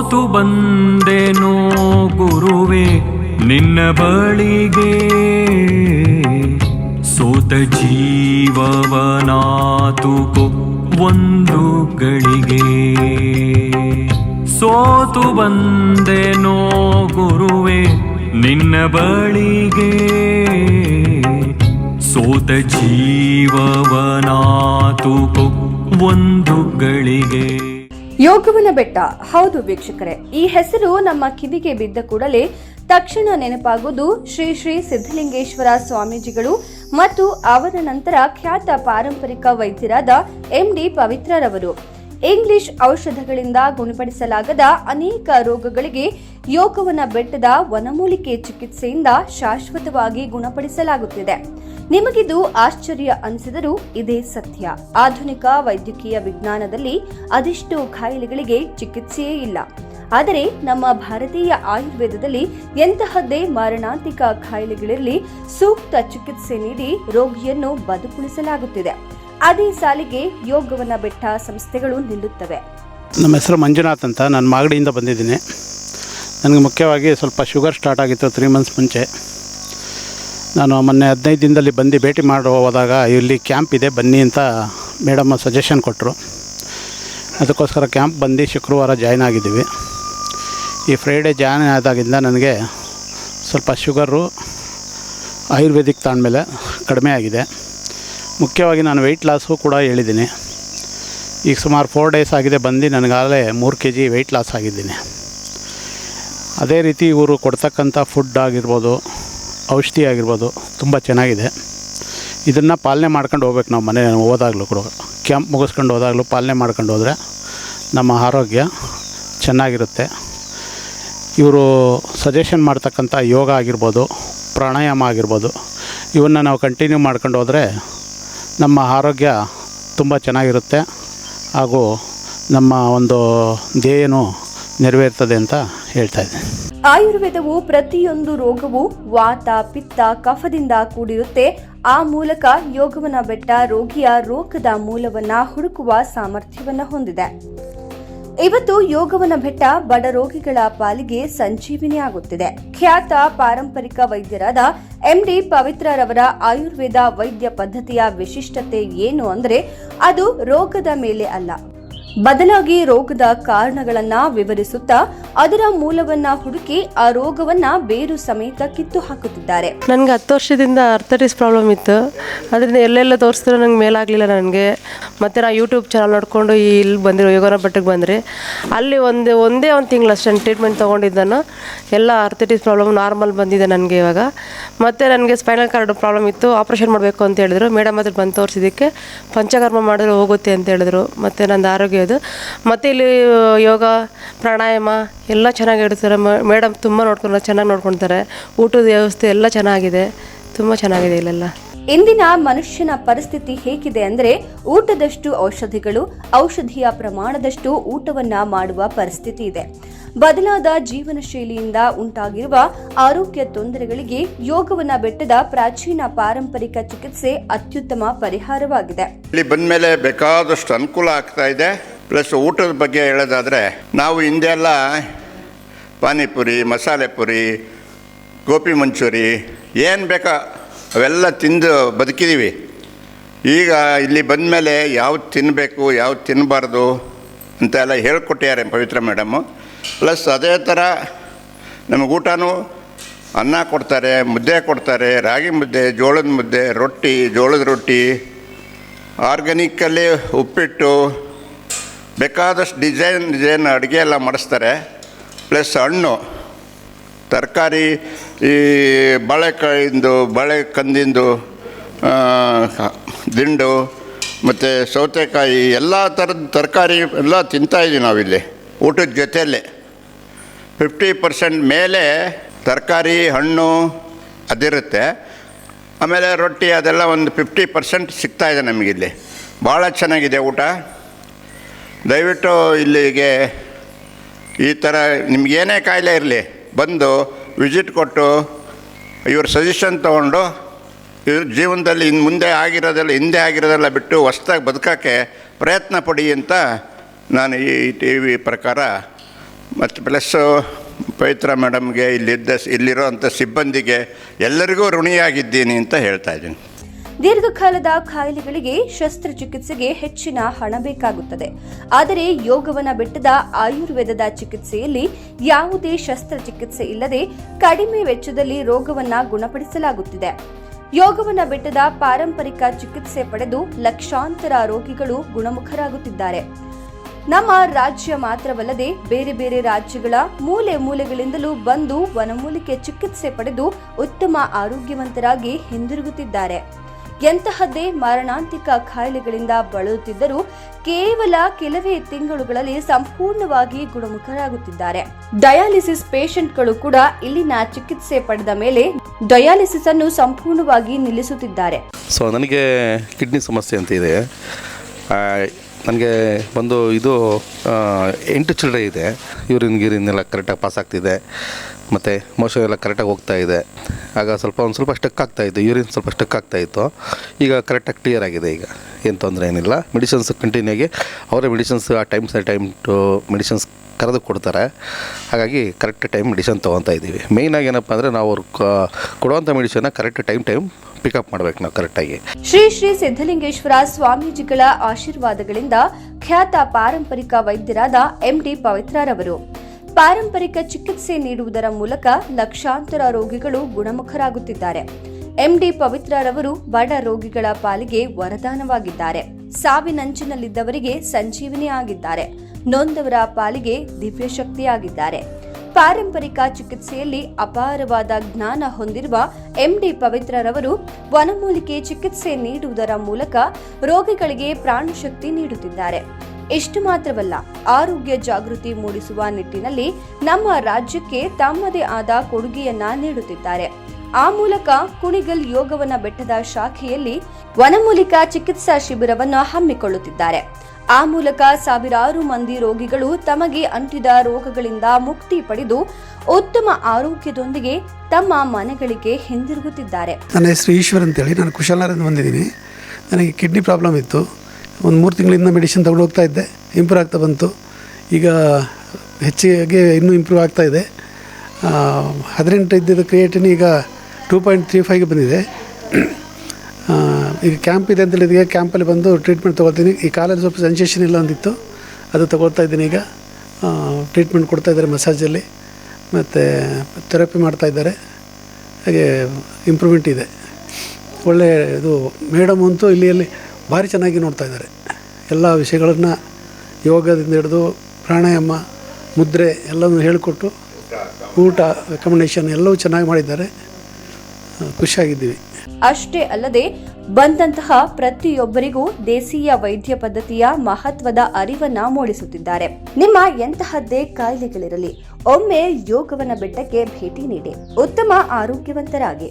ಸೋತು ಬಂದೆನೋ ಗುರುವೆ, ನಿನ್ನ ಬಳಿಗೆ ಸೋತ ಜೀವವನಾತುಕೋ ಒಂದು ಗಳಿಗೆ. ಸೋತು ಬಂದೆನೋ ಗುರುವೆ, ನಿನ್ನ ಬಳಿಗೆ ಸೋತ ಜೀವವನಾತುಕೋ ಒಂದು ಗಳಿಗೆ. ಯೋಗವನ ಬೆಟ್ಟ. ಹೌದು ವೀಕ್ಷಕರೇ, ಈ ಹೆಸರು ನಮ್ಮ ಕಿವಿಗೆ ಬಿದ್ದ ಕೂಡಲೇ ತಕ್ಷಣ ನೆನಪಾಗುವುದು ಶ್ರೀ ಶ್ರೀ ಸಿದ್ಧಲಿಂಗೇಶ್ವರ ಸ್ವಾಮೀಜಿಗಳು ಮತ್ತು ಅವರ ನಂತರ ಖ್ಯಾತ ಪಾರಂಪರಿಕ ವೈದ್ಯರಾದ ಎಂಡಿ ಪವಿತ್ರರವರು. ಇಂಗ್ಲಿಷ್ ಔಷಧಗಳಿಂದ ಗುಣಪಡಿಸಲಾಗದ ಅನೇಕ ರೋಗಗಳಿಗೆ ಯೋಗವನ ಬೆಟ್ಟದ ವನಮೂಲಿಕೆ ಚಿಕಿತ್ಸೆಯಿಂದ ಶಾಶ್ವತವಾಗಿ ಗುಣಪಡಿಸಲಾಗುತ್ತಿದೆ. ನಿಮಗಿದು ಆಶ್ಚರ್ಯ ಅನಿಸಿದರೂ ಇದೇ ಸತ್ಯ. ಆಧುನಿಕ ವೈದ್ಯಕೀಯ ವಿಜ್ಞಾನದಲ್ಲಿ ಅದೆಷ್ಟು ಖಾಯಿಲೆಗಳಿಗೆ ಚಿಕಿತ್ಸೆಯೇ ಇಲ್ಲ. ಆದರೆ ನಮ್ಮ ಭಾರತೀಯ ಆಯುರ್ವೇದದಲ್ಲಿ ಎಂತಹದ್ದೇ ಮಾರಣಾಂತಿಕ ಖಾಯಿಲೆಗಳಲ್ಲಿ ಸೂಕ್ತ ಚಿಕಿತ್ಸೆ ನೀಡಿ ರೋಗಿಯನ್ನು ಬದುಕುಳಿಸಲಾಗುತ್ತಿದೆ. ಅದೇ ಸಾಲಿಗೆ ಯೋಗವನ ಬೆಟ್ಟ ಸಂಸ್ಥೆಗಳು ನಿಲ್ಲುತ್ತವೆ. ನಮ್ಮ ಹೆಸರು ಮಂಜುನಾಥ್ ಅಂತ. ನಾನು ಮಾಗಡಿಯಿಂದ ಬಂದಿದ್ದೀನಿ. ನನಗೆ ಮುಖ್ಯವಾಗಿ ಸ್ವಲ್ಪ ಶುಗರ್ ಸ್ಟಾರ್ಟ್ ಆಗಿತ್ತು ತ್ರೀ ಮಂತ್ಸ್ ಮುಂಚೆ. ನಾನು ಮೊನ್ನೆ ಹದಿನೈದು ದಿನದಲ್ಲಿ ಬಂದು ಭೇಟಿ ಮಾಡಿ ಹೋದಾಗ ಇಲ್ಲಿ ಕ್ಯಾಂಪ್ ಇದೆ, ಬನ್ನಿ ಅಂತ ಮೇಡಮ್ ಸಜೆಷನ್ ಕೊಟ್ಟರು ಅದಕ್ಕೋಸ್ಕರ ಕ್ಯಾಂಪ್ ಬಂದು ಶುಕ್ರವಾರ ಜಾಯ್ನ್ ಆಗಿದ್ದೀವಿ. ಈ ಫ್ರೈಡೇ ಜಾಯ್ನ್ ಆದಾಗಿಂದ ನನಗೆ ಸ್ವಲ್ಪ ಶುಗರು ಆಯುರ್ವೇದಿಕ್ ತಾಂಡ್ಮೇಲೆ ಕಡಿಮೆ ಆಗಿದೆ. ಮುಖ್ಯವಾಗಿ ನಾನು ವೆಯ್ಟ್ ಲಾಸು ಕೂಡ ಹೇಳಿದ್ದೀನಿ. ಈಗ ಸುಮಾರು ಫೋರ್ ಡೇಸ್ ಆಗಿದೆ, ಬಂದು ನನಗಾಗಲೇ ಮೂರು ಕೆ ಜಿ ವೆಯ್ಟ್ ಲಾಸ್ ಆಗಿದ್ದೀನಿ. ಅದೇ ರೀತಿ ಇವರು ಕೊಡ್ತಕ್ಕಂಥ ಫುಡ್ ಆಗಿರ್ಬೋದು ಔಷಧಿ ಆಗಿರ್ಬೋದು ತುಂಬ ಚೆನ್ನಾಗಿದೆ. ಇದನ್ನು ಪಾಲನೆ ಮಾಡ್ಕೊಂಡು ಹೋಗ್ಬೇಕು ನಾವು ಮನೆ ಹೋದಾಗಲೂ ಕೂಡ. ಕ್ಯಾಂಪ್ ಮುಗಿಸ್ಕೊಂಡು ಹೋದಾಗಲೂ ಪಾಲನೆ ಮಾಡ್ಕೊಂಡು ಹೋದರೆ ನಮ್ಮ ಆರೋಗ್ಯ ಚೆನ್ನಾಗಿರುತ್ತೆ. ಇವರು ಸಜೆಷನ್ ಮಾಡ್ತಕ್ಕಂಥ ಯೋಗ ಆಗಿರ್ಬೋದು, ಪ್ರಾಣಾಯಾಮ ಆಗಿರ್ಬೋದು, ಇವನ್ನ ನಾವು ಕಂಟಿನ್ಯೂ ಮಾಡ್ಕೊಂಡು ಹೋದರೆ ನಮ್ಮ ಆರೋಗ್ಯ ತುಂಬ ಚೆನ್ನಾಗಿರುತ್ತೆ ಹಾಗೂ ನಮ್ಮ ಒಂದು ಧ್ಯೇಯನು ನೆರವೇರ್ತದೆ ಅಂತ ಹೇಳ್ತಾ ಇದ್ದೀನಿ. ಆಯುರ್ವೇದವು ಪ್ರತಿಯೊಂದು ರೋಗವು ವಾತ, ಪಿತ್ತ, ಕಫದಿಂದ ಕೂಡಿರುತ್ತೆ. ಆ ಮೂಲಕ ಯೋಗವನ ಬೆಟ್ಟ ರೋಗಿಯ ರೋಗದ ಮೂಲವನ್ನ ಹುಡುಕುವ ಸಾಮರ್ಥ್ಯವನ್ನು ಹೊಂದಿದೆ. ಇವತ್ತು ಯೋಗವನ ಬೆಟ್ಟ ಬಡ ರೋಗಿಗಳ ಪಾಲಿಗೆ ಸಂಜೀವಿನಿಯಾಗುತ್ತಿದೆ ಖ್ಯಾತ ಪಾರಂಪರಿಕ ವೈದ್ಯರಾದ ಎಂಡಿ ಪವಿತ್ರರವರ ಆಯುರ್ವೇದ ವೈದ್ಯ ಪದ್ಧತಿಯ ವಿಶಿಷ್ಟತೆ ಏನು ಅಂದರೆ ಅದು ರೋಗದ ಮೇಲೆ ಅಲ್ಲ. ಬದಲಾಗಿ ರೋಗದ ಕಾರಣಗಳನ್ನ ವಿವರಿಸುತ್ತಾ ಅದರ ಮೂಲವನ್ನ ಹುಡುಕಿ ಆ ರೋಗವನ್ನ ಬೇರು ಸಮೇತ ಕಿತ್ತು ಹಾಕುತ್ತಿದ್ದಾರೆ. ನನಗೆ ಹತ್ತು ವರ್ಷದಿಂದ ಅರ್ಥರಿಸ್ ಪ್ರಾಬ್ಲಮ್ ಇತ್ತು. ಅದರಿಂದ ಎಲ್ಲೆಲ್ಲ ತೋರಿಸಿದ್ರು ನಂಗೆ ಮೇಲಾಗಲಿಲ್ಲ ನನಗೆ. ಮತ್ತು ನಾ ಯೂಟ್ಯೂಬ್ ಚಾನಲ್ ನೋಡಿಕೊಂಡು ಇಲ್ಲಿ ಬಂದಿರೋ ಯೋಗನ ಬೆಟ್ಟಕ್ಕೆ ಬಂದರೆ ಅಲ್ಲಿ ಒಂದು, ಒಂದೇ ಒಂದು ತಿಂಗಳು ಅಷ್ಟೇ ಟ್ರೀಟ್ಮೆಂಟ್ ತೊಗೊಂಡಿದ್ದಾನು ಎಲ್ಲ ಅರ್ಥರಿಸ್ ಪ್ರಾಬ್ಲಮ್ ನಾರ್ಮಲ್ ಬಂದಿದೆ ನನಗೆ ಇವಾಗ. ಮತ್ತು ನನಗೆ ಸ್ಪೈನಲ್ ಕಾರ್ಡ್ ಪ್ರಾಬ್ಲಮ್ ಇತ್ತು. ಆಪ್ರೇಷನ್ ಮಾಡಬೇಕು ಅಂತ ಹೇಳಿದ್ರು. ಮೇಡಮ್ ಅದ್ರ ಬಂದು ತೋರಿಸಿದ್ದಕ್ಕೆ ಪಂಚಕರ್ಮ ಮಾಡಿದ್ರೆ ಹೋಗುತ್ತೆ ಅಂತ ಹೇಳಿದ್ರು. ಮತ್ತು ನಂದು ಆರೋಗ್ಯ ಇದು ಮತ್ತು ಇಲ್ಲಿ ಯೋಗ ಪ್ರಾಣಾಯಾಮ ಎಲ್ಲ ಚೆನ್ನಾಗಿ ಇಡ್ತಾರೆ. ಮೇಡಮ್ ತುಂಬ ನೋಡ್ಕೊಂಡು ಚೆನ್ನಾಗಿ ನೋಡ್ಕೊಳ್ತಾರೆ ಊಟದ ವ್ಯವಸ್ಥೆ ಎಲ್ಲ ಚೆನ್ನಾಗಿದೆ. ತುಂಬ ಚೆನ್ನಾಗಿದೆ ಇಲ್ಲೆಲ್ಲ. ಇಂದಿನ ಮನುಷ್ಯನ ಪರಿಸ್ಥಿತಿ ಹೇಗಿದೆ ಅಂದ್ರೆ ಊಟದಷ್ಟು ಔಷಧಿಗಳು ಔಷಧಿಯ ಪ್ರಮಾಣದಷ್ಟು ಊಟವನ್ನ ಮಾಡುವ ಪರಿಸ್ಥಿತಿ ಇದೆ. ಬದಲಾದ ಜೀವನ ಶೈಲಿಯಿಂದ ಉಂಟಾಗಿರುವ ಆರೋಗ್ಯ ತೊಂದರೆಗಳಿಗೆ ಯೋಗವನ್ನ ಬೆಟ್ಟದ ಪ್ರಾಚೀನ ಪಾರಂಪರಿಕ ಚಿಕಿತ್ಸೆ ಅತ್ಯುತ್ತಮ ಪರಿಹಾರವಾಗಿದೆ. ಇಲ್ಲಿ ಬಂದಮೇಲೆ ಬೇಕಾದಷ್ಟು ಅನುಕೂಲ ಆಗ್ತಾ ಇದೆ. ಪ್ಲಸ್ ಊಟದ ಬಗ್ಗೆ ಹೇಳೋದಾದರೆ, ನಾವು ಹಿಂದೆಲ್ಲ ಪಾನಿಪುರಿ, ಮಸಾಲೆ ಪುರಿ ಗೋಪಿ ಮಂಚೂರಿ, ಏನು ಬೇಕೋ ಅವೆಲ್ಲ ತಿಂದು ಬದುಕಿದ್ದೀವಿ ಈಗ ಇಲ್ಲಿ ಬಂದಮೇಲೆ ಯಾವ್ದು ತಿನ್ನಬೇಕು ಯಾವ್ದು ತಿನ್ನಬಾರ್ದು ಅಂತ ಎಲ್ಲ ಹೇಳ್ಕೊಟ್ಟಿದ್ದಾರೆ ಪವಿತ್ರ ಮೇಡಮ್ಮು ಪ್ಲಸ್ ಅದೇ ಥರ ನಮಗೆ ಊಟನೂ ಅನ್ನ ಕೊಡ್ತಾರೆ, ಮುದ್ದೆ ಕೊಡ್ತಾರೆ, ರಾಗಿ ಮುದ್ದೆ, ಜೋಳದ ಮುದ್ದೆ, ರೊಟ್ಟಿ, ಜೋಳದ ರೊಟ್ಟಿ ಆರ್ಗ್ಯಾನಿಕ್ಕಲ್ಲಿ ಉಪ್ಪಿಟ್ಟು ಬೇಕಾದಷ್ಟು ಡಿಸೈನ್ ಡಿಸೈನ್ ಅಡುಗೆ ಎಲ್ಲ ಮಾಡಿಸ್ತಾರೆ. ಪ್ಲಸ್ ಹಣ್ಣು. ತರಕಾರಿ, ಈ ಬಾಳೆಕಾಯಿಂದು ಬಾಳೆ ಕಂದಿಂದು ದಿಂಡು, ಮತ್ತು ಸೌತೆಕಾಯಿ, ಎಲ್ಲ ಥರದ ತರಕಾರಿ ಎಲ್ಲ ತಿಂತಾಯಿದ್ದೀವಿ ನಾವಿಲ್ಲಿ, ಊಟದ ಜೊತೆಯಲ್ಲೇ. ಫಿಫ್ಟಿ ಪರ್ಸೆಂಟ್ ಮೇಲೆ ತರಕಾರಿ, ಹಣ್ಣು ಅದಿರುತ್ತೆ. ಆಮೇಲೆ ರೊಟ್ಟಿ ಅದೆಲ್ಲ ಒಂದು ಫಿಫ್ಟಿ ಪರ್ಸೆಂಟ್ ಸಿಗ್ತಾಯಿದೆ ನಮಗಿಲ್ಲಿ. ಭಾಳ ಚೆನ್ನಾಗಿದೆ ಊಟ. ದಯವಿಟ್ಟು ಇಲ್ಲಿಗೆ ಈ ಥರ ನಿಮಗೇನೇ ಕಾಯಿಲೆ ಇರಲಿ, ಬಂದು ವಿಸಿಟ್ ಕೊಟ್ಟು, ಇವ್ರ ಸಜೆಷನ್ ತೊಗೊಂಡು, ಇವ್ರ ಜೀವನದಲ್ಲಿ ಇನ್ನು ಮುಂದೆ ಆಗಿರೋದೆಲ್ಲ, ಹಿಂದೆ ಆಗಿರೋದೆಲ್ಲ ಬಿಟ್ಟು ಹೊಸ್ದಾಗಿ ಬದುಕೋಕ್ಕೆ ಪ್ರಯತ್ನ ಪಡಿ ಅಂತ ನಾನು ಈ ಟಿ ವಿ ಪ್ರಕಾರ ಮತ್ತು ಪ್ಲಸ್ಸು ಪವಿತ್ರ ಮೇಡಮ್ಗೆ ಇಲ್ಲಿದ್ದ ಇಲ್ಲಿರೋಂಥ ಸಿಬ್ಬಂದಿಗೆ ಎಲ್ಲರಿಗೂ ಋಣಿಯಾಗಿದ್ದೀನಿ ಅಂತ ಹೇಳ್ತಾ ಇದ್ದೀನಿ. ದೀರ್ಘಕಾಲದ ಕಾಯಿಲೆಗಳಿಗೆ ಶಸ್ತ್ರಚಿಕಿತ್ಸೆಗೆ ಹೆಚ್ಚಿನ ಹಣ ಬೇಕಾಗುತ್ತದೆ. ಆದರೆ ಯೋಗವನ ಬೆಟ್ಟದ ಆಯುರ್ವೇದದ ಚಿಕಿತ್ಸೆಯಲ್ಲಿ ಯಾವುದೇ ಶಸ್ತ್ರಚಿಕಿತ್ಸೆ ಇಲ್ಲದೆ ಕಡಿಮೆ ವೆಚ್ಚದಲ್ಲಿ ರೋಗವನ್ನ ಗುಣಪಡಿಸಲಾಗುತ್ತಿದೆ. ಯೋಗವನ ಬೆಟ್ಟದ ಪಾರಂಪರಿಕ ಚಿಕಿತ್ಸೆ ಪಡೆದು ಲಕ್ಷಾಂತರ ರೋಗಿಗಳು ಗುಣಮುಖರಾಗುತ್ತಿದ್ದಾರೆ. ನಮ್ಮ ರಾಜ್ಯ ಮಾತ್ರವಲ್ಲದೆ ಬೇರೆ ಬೇರೆ ರಾಜ್ಯಗಳ ಮೂಲೆ ಮೂಲೆಗಳಿಂದಲೂ ಬಂದು ವನಮೂಲಿಕೆ ಚಿಕಿತ್ಸೆ ಪಡೆದು ಉತ್ತಮ ಆರೋಗ್ಯವಂತರಾಗಿ ಹಿಂದಿರುಗುತ್ತಿದ್ದಾರೆ. ಎಂತಹದ್ದೇ ಮಾರಣಾಂತಿಕ ಖಾಯಿಲೆಗಳಿಂದ ಬಳಲುತ್ತಿದ್ದರೂ ಕೇವಲ ಕೆಲವೇ ತಿಂಗಳುಗಳಲ್ಲಿ ಸಂಪೂರ್ಣವಾಗಿ ಗುಣಮುಖರಾಗುತ್ತಿದ್ದಾರೆ. ಡಯಾಲಿಸಿಸ್ ಪೇಷಂಟ್ಗಳು ಕೂಡ ಇಲ್ಲಿನ ಚಿಕಿತ್ಸೆ ಪಡೆದ ಮೇಲೆ ಡಯಾಲಿಸಿಸ್ ಅನ್ನು ಸಂಪೂರ್ಣವಾಗಿ ನಿಲ್ಲಿಸುತ್ತಿದ್ದಾರೆ. ಸೊ ನನಗೆ ಕಿಡ್ನಿ ಸಮಸ್ಯೆ ಅಂತ ಇದೆ. ನನಗೆ ಒಂದು ಇದು ಎಂಟು ಚಿಲ್ಲರೆ ಇದೆ. ಯೂರಿನ್, ಗೀರಿನ್ ಕರೆಕ್ಟಾಗಿ ಪಾಸ್ ಆಗ್ತಿದೆ. ಮತ್ತು ಮೋಷನ್ ಎಲ್ಲ ಕರೆಕ್ಟಾಗಿ ಹೋಗ್ತಾ ಇದೆ. ಆಗ ಸ್ವಲ್ಪ ಒಂದು ಸ್ವಲ್ಪ ಸ್ಟಕ್ ಆಗ್ತಾ ಇತ್ತು ಯೂರಿನ್ ಸ್ವಲ್ಪ ಸ್ಟಕ್ ಆಗ್ತಾ ಇತ್ತು. ಈಗ ಕರೆಕ್ಟಾಗಿ ಕ್ಲಿಯರ್ ಆಗಿದೆ ಈಗ, ಏನು ತೊಂದರೆ ಏನಿಲ್ಲ. ಮೆಡಿಸಿನ್ಸ್ ಕಂಟಿನ್ಯೂ ಆಗಿ, ಅವರೇ ಮೆಡಿಸಿನ್ಸ್ ಆ ಟೈಮ್ ಸರಿ ಟೈಮ್ ಟು ಮೆಡಿಸಿನ್ಸ್ ಕರೆದು ಕೊಡ್ತಾರೆ. ಹಾಗಾಗಿ ಕರೆಕ್ಟ್ ಟೈಮ್ ಮೆಡಿಸಿನ್ ತೊಗೊತಾ ಇದ್ದೀವಿ. ಮೇಯ್ನಾಗಿ ಏನಪ್ಪ ಅಂದರೆ ನಾವು ಅವ್ರು ಕೊಡುವಂಥ ಮೆಡಿಸನ್ನ correct time time pick up ಮಾಡ್ಬೇಕು ನಾವು ಕರೆಕ್ಟಾಗಿ ಶ್ರೀ ಶ್ರೀ ಸಿದ್ಧಲಿಂಗೇಶ್ವರ ಸ್ವಾಮೀಜಿಗಳ ಆಶೀರ್ವಾದಗಳಿಂದ ಖ್ಯಾತ ಪಾರಂಪರಿಕ ವೈದ್ಯರಾದ ಎಂಡಿ ಪವಿತ್ರರವರು. ಪಾರಂಪರಿಕ ಚಿಕಿತ್ಸೆ ನೀಡುವುದರ ಮೂಲಕ ಲಕ್ಷಾಂತರ ರೋಗಿಗಳು ಗುಣಮುಖರಾಗುತ್ತಿದ್ದಾರೆ. ಎಂಡಿ ಪವಿತ್ರರವರು ಬಡ ರೋಗಿಗಳ ಪಾಲಿಗೆ ವರದಾನವಾಗಿದ್ದಾರೆ. ಸಾವಿನಂಚಿನಲ್ಲಿದ್ದವರಿಗೆ ಸಂಜೀವಿನಿ ಆಗಿದ್ದಾರೆ. ನೊಂದವರ ಪಾಲಿಗೆ ದಿವ್ಯಶಕ್ತಿಯಾಗಿದ್ದಾರೆ. ಪಾರಂಪರಿಕ ಚಿಕಿತ್ಸೆಯಲ್ಲಿ ಅಪಾರವಾದ ಜ್ಞಾನ ಹೊಂದಿರುವ ಎಂಡಿ ಪವಿತ್ರರವರು ವನಮೂಲಿಕೆ ಚಿಕಿತ್ಸೆ ನೀಡುವುದರ ಮೂಲಕ ರೋಗಿಗಳಿಗೆ ಪ್ರಾಣಶಕ್ತಿ ನೀಡುತ್ತಿದ್ದಾರೆ. ಇಷ್ಟು ಮಾತ್ರವಲ್ಲ, ಆರೋಗ್ಯ ಜಾಗೃತಿ ಮೂಡಿಸುವ ನಿಟ್ಟಿನಲ್ಲಿ ನಮ್ಮ ರಾಜ್ಯಕ್ಕೆ ತಮ್ಮದೇ ಆದ ಕೊಡುಗೆಯನ್ನ ನೀಡುತ್ತಿದ್ದಾರೆ. ಆ ಮೂಲಕ ಕುಣಿಗಲ್ ಯೋಗವನ ಬೆಟ್ಟದ ಶಾಖೆಯಲ್ಲಿ ವನಮೂಲಿಕಾ ಚಿಕಿತ್ಸಾ ಶಿಬಿರವನ್ನು ಹಮ್ಮಿಕೊಳ್ಳುತ್ತಿದ್ದಾರೆ. ಆ ಮೂಲಕ ಸಾವಿರಾರು ಮಂದಿ ರೋಗಿಗಳು ತಮಗೆ ಅಂಟಿದ ರೋಗಗಳಿಂದ ಮುಕ್ತಿ ಪಡೆದು ಉತ್ತಮ ಆರೋಗ್ಯದೊಂದಿಗೆ ತಮ್ಮ ಮನೆಗಳಿಗೆ ಹಿಂದಿರುಗುತ್ತಿದ್ದಾರೆ. ನನ್ನ ಹೆಸರು ಈಶ್ವರ್ ಅಂತೇಳಿ. ನಾನು ಕುಶಾಲನಗರದಿಂದ ಬಂದಿದ್ದೀನಿ. ನನಗೆ ಕಿಡ್ನಿ ಪ್ರಾಬ್ಲಮ್ ಇತ್ತು. ಒಂದು ಮೂರು ತಿಂಗಳಿಂದ ಮೆಡಿಸಿನ್ ತಗೊಂಡು ಹೋಗ್ತಾ ಇದ್ದೆ. ಇಂಪ್ರೂವ್ ಆಗ್ತಾ ಬಂತು. ಈಗ ಹೆಚ್ಚಿಗೆ ಇನ್ನೂ ಇಂಪ್ರೂವ್ ಆಗ್ತಾ ಇದೆ. ಹದಿನೆಂಟು ಇದ್ದಿದ್ದು ಕ್ರಿಯೇಟಿನ್ ಈಗ ಟೂ ಪಾಯಿಂಟ್ ತ್ರೀ ಫೈವ್ಗೆ ಬಂದಿದೆ. ಈಗ ಕ್ಯಾಂಪ್ ಇದೆ ಅಂತ ಹೇಳಿದಾಗ ಕ್ಯಾಂಪಲ್ಲಿ ಬಂದು ಟ್ರೀಟ್ಮೆಂಟ್ ತೊಗೊಳ್ತೀನಿ. ಈ ಕಾಲಲ್ಲಿ ಸ್ವಲ್ಪ ಸೆನ್ಸೇಷನ್ ಇಲ್ಲ ಅಂದಿತ್ತು. ಅದು ತೊಗೊಳ್ತಾ ಇದ್ದೀನಿ ಈಗ. ಟ್ರೀಟ್ಮೆಂಟ್ ಕೊಡ್ತಾ ಇದ್ದಾರೆ ಮಸಾಜಲ್ಲಿ ಮತ್ತು ಥೆರಪಿ ಮಾಡ್ತಾ ಇದ್ದಾರೆ. ಹಾಗೆ ಇಂಪ್ರೂವ್ಮೆಂಟ್ ಇದೆ. ಒಳ್ಳೆ ಇದು ಮೇಡಮ್ ಅಂತೂ ಇಲ್ಲಿ ಅಲ್ಲಿ ಭಾರಿ ಚೆನ್ನಾಗಿ ನೋಡ್ತಾ ಇದ್ದಾರೆ. ಎಲ್ಲ ವಿಷಯಗಳನ್ನು ಯೋಗದಿಂದ ಹಿಡಿದು ಪ್ರಾಣಾಯಾಮ, ಮುದ್ರೆ ಎಲ್ಲವನ್ನು ಹೇಳಿಕೊಟ್ಟು ಊಟ ರೆಕಮೆಂಡೇಷನ್ ಎಲ್ಲವೂ ಚೆನ್ನಾಗಿ ಮಾಡಿದ್ದಾರೆ. ಖುಷಿಯಾಗಿದ್ದೀವಿ. ಅಷ್ಟೇ ಅಲ್ಲದೆ ಬಂದಂತಹ ಪ್ರತಿಯೊಬ್ಬರಿಗೂ ದೇಸೀಯ ವೈದ್ಯ ಪದ್ಧತಿಯ ಮಹತ್ವದ ಅರಿವನ್ನ ಮೂಡಿಸುತ್ತಿದ್ದಾರೆ. ನಿಮ್ಮ ಎಂತಹದ್ದೇ ಕಾಯಿಲೆಗಳಿರಲಿ, ಒಮ್ಮೆ ಯೋಗವನ ಬೆಟ್ಟಕ್ಕೆ ಭೇಟಿ ನೀಡಿ, ಉತ್ತಮ ಆರೋಗ್ಯವಂತರಾಗಿ.